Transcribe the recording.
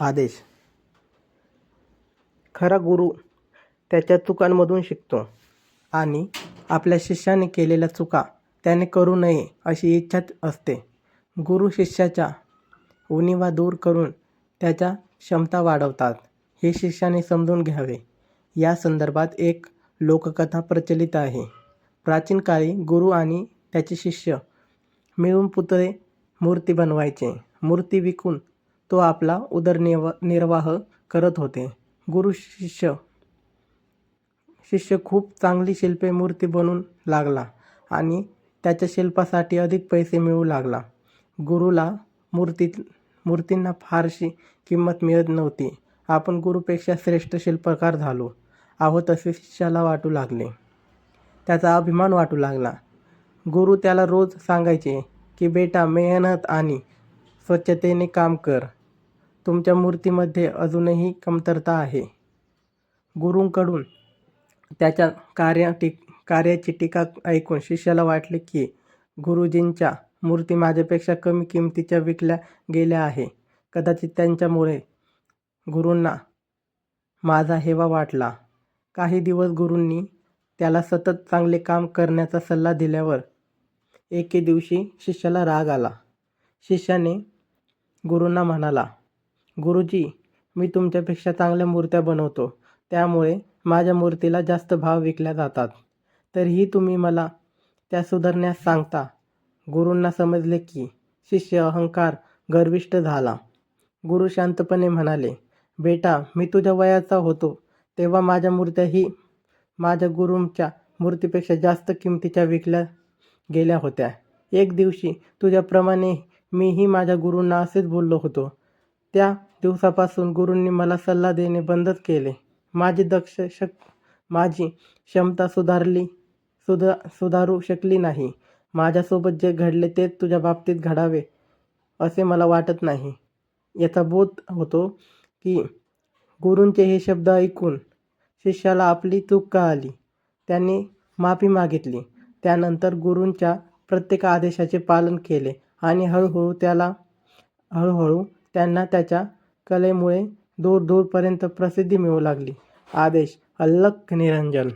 आदेश. खरा गुरु त्याच्या चुकांमधून शिकतो आणि आपल्या शिष्याने केलेल्या चुका त्याने करू नये अशी इच्छा असते. गुरु शिष्याच्या उणिवा दूर करून त्याच्या क्षमता वाढवतात हे शिष्याने समजून घ्यावे. या संदर्भात एक लोककथा प्रचलित आहे. प्राचीन काळी गुरु आणि त्याचे शिष्य मिळून पुतळे मूर्ती बनवायचे. मूर्ती विकून तो आपला उदरनिर्वा निर्वाह करत होते. गुरु शिष्य शिष्य खूप चांगली शिल्पे मूर्ती बनवून लागला आणि त्याच्या शिल्पासाठी अधिक पैसे मिळू लागला. गुरुला मूर्ती मूर्तींना फारशी किंमत मिळत नव्हती. आपण गुरुपेक्षा श्रेष्ठ शिल्पकार झालो आहोत असे शिष्याला वाटू लागले. त्याचा अभिमान वाटू लागला. गुरु त्याला रोज सांगायचे की बेटा मेहनत आणि स्वच्छतेने काम कर. तुमच्या मूर्तीमध्ये अजूनही कमतरता आहे. गुरूंकडून त्याच्या कार्या टी कार्याची टीका ऐकून शिष्याला वाटले की गुरुजींच्या मूर्ती माझ्यापेक्षा कमी किमतीच्या विकल्या गेल्या आहे. कदाचित त्यांच्यामुळे गुरूंना माझा हेवा वाटला. काही दिवस गुरूंनी त्याला सतत चांगले काम करण्याचा सल्ला दिल्यावर एके दिवशी शिष्याला राग आला. शिष्याने गुरूंना म्हणाला गुरुजी मी तुमच्यापेक्षा चांगल्या मूर्त्या बनवतो. त्यामुळे माझ्या मूर्तीला जास्त भाव विकल्या जातात. तरीही तुम्ही मला त्या सुधारण्यास सांगता. गुरूंना समजले की शिष्य अहंकार गर्विष्ट झाला. गुरु शांतपणे म्हणाले बेटा मी तुझ्या वयाचा होतो. तेव्हा माझ्या मूर्त्याही माझ्या गुरूंच्या मूर्तीपेक्षा जास्त किमतीच्या विकल्या गेल्या होत्या. एक दिवशी तुझ्याप्रमाणे मीही माझ्या गुरूंना असेच बोललो होतो. त्या दिवसापासून गुरूंनी मला सल्ला देणे बंदच केले. माझी दक्ष शक माझी क्षमता सुधारली सुधा सुधारू शकली नाही. माझ्यासोबत जे घडले तेच तुझ्या बाबतीत घडावे असे मला वाटत नाही. याचा बोध होतो की गुरूंचे हे शब्द ऐकून शिष्याला आपली चूक कळाली. त्यांनी माफी मागितली. त्यानंतर गुरूंच्या प्रत्येक आदेशाचे पालन केले आणि हळूहळू त्याला हळूहळू त्यांना त्याच्या कलेमुळे दूर दूरपर्यंत प्रसिद्धी मिळू लागली. आदेश अल्लख निरंजन.